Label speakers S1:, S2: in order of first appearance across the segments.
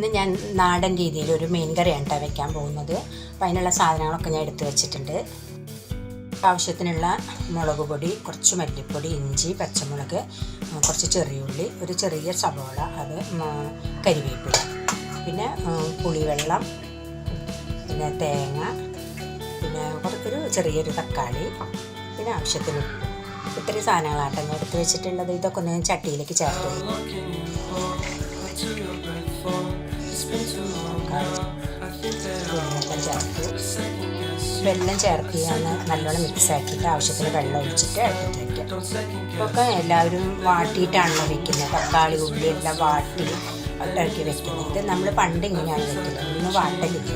S1: ഇന്ന് ഞാൻ നാടൻ രീതിയിൽ ഒരു മീൻ കറിയാണ് ട്ടോ വെക്കാൻ പോകുന്നത്. അപ്പം അതിനുള്ള സാധനങ്ങളൊക്കെ ഞാൻ എടുത്തു വെച്ചിട്ടുണ്ട്. ആവശ്യത്തിനുള്ള മുളക് പൊടി കുറച്ച് മല്ലിപ്പൊടി ഇഞ്ചി പച്ചമുളക് കുറച്ച് ചെറിയ ഉള്ളി ഒരു ചെറിയ സവോള അത് കരിവേപ്പില. പിന്നെ പുളിവെള്ളം പിന്നെ തേങ്ങ പിന്നെ കുറച്ചൊരു ചെറിയൊരു തക്കാളി പിന്നെ ആവശ്യത്തിന് ഇത്രയും സാധനങ്ങളാട്ടോ എടുത്ത് വെച്ചിട്ടുള്ളത്. ഇതൊക്കെ ഒന്ന് ചട്ടിയിലേക്ക് ചേർത്ത്. വെള്ളം ചേർത്ത് ഞാൻ നല്ലോണം മിക്സ് ആക്കിയിട്ട് ആവശ്യത്തിന് വെള്ളം ഒഴിച്ചിട്ട് അടുപ്പത്ത് ഒക്കെ എല്ലാവരും വാട്ടിയിട്ടാണല്ലോ വെക്കുന്നത്. തക്കാളി ഉള്ളി എല്ലാം വാട്ടി ഇറക്കി വെക്കുന്നത്. ഇത് നമ്മൾ പണ്ട് ഇങ്ങനെയാണ് വെക്കുന്നത്. ഇന്ന് വാട്ടലില്ല.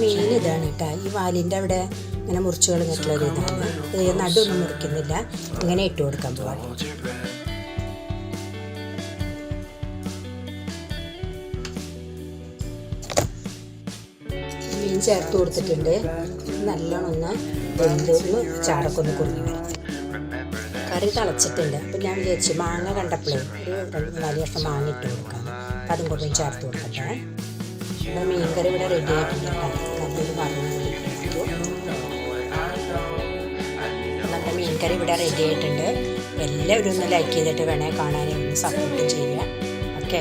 S1: മീൻ ഇതാണ് കേട്ടോ. ഈ വാലിന്റെ അവിടെ ഇങ്ങനെ മുറിച്ചുകൾ കളഞ്ഞിട്ടുള്ള ഒരു ഇതാണ്. നടുവൊന്നും മുറിക്കുന്നില്ല. ഇങ്ങനെ ഇട്ട് കൊടുക്കാൻ പോവാം. ചേർത്ത് കൊടുത്തിട്ടുണ്ട്. നല്ലോണം ഒന്ന് വെന്ത് ഒന്ന് കുറഞ്ഞു കറി തിളച്ചിട്ടുണ്ട്. അപ്പം ഞാൻ വിചാരിച്ചു മാങ്ങ കണ്ടപ്പോഴേ ഒരു രണ്ട് നാല് വർഷം മാങ്ങ ഇട്ട് കൊടുക്കാം. അപ്പം അതും കൂടെ ചേർത്ത് കൊടുക്കട്ടെ. ഇവിടെ മീൻ കറി ഇവിടെ റെഡി ആയിട്ടുണ്ട് മറന്നു നമ്മുടെ മീൻ കറി ഇവിടെ റെഡി ആയിട്ടുണ്ട്. എല്ലാവരും ഒന്ന് ലൈക്ക് ചെയ്തിട്ട് വേണേൽ കാണാനും ഒന്ന് സപ്പോർട്ടും ചെയ്യുക ഓക്കെ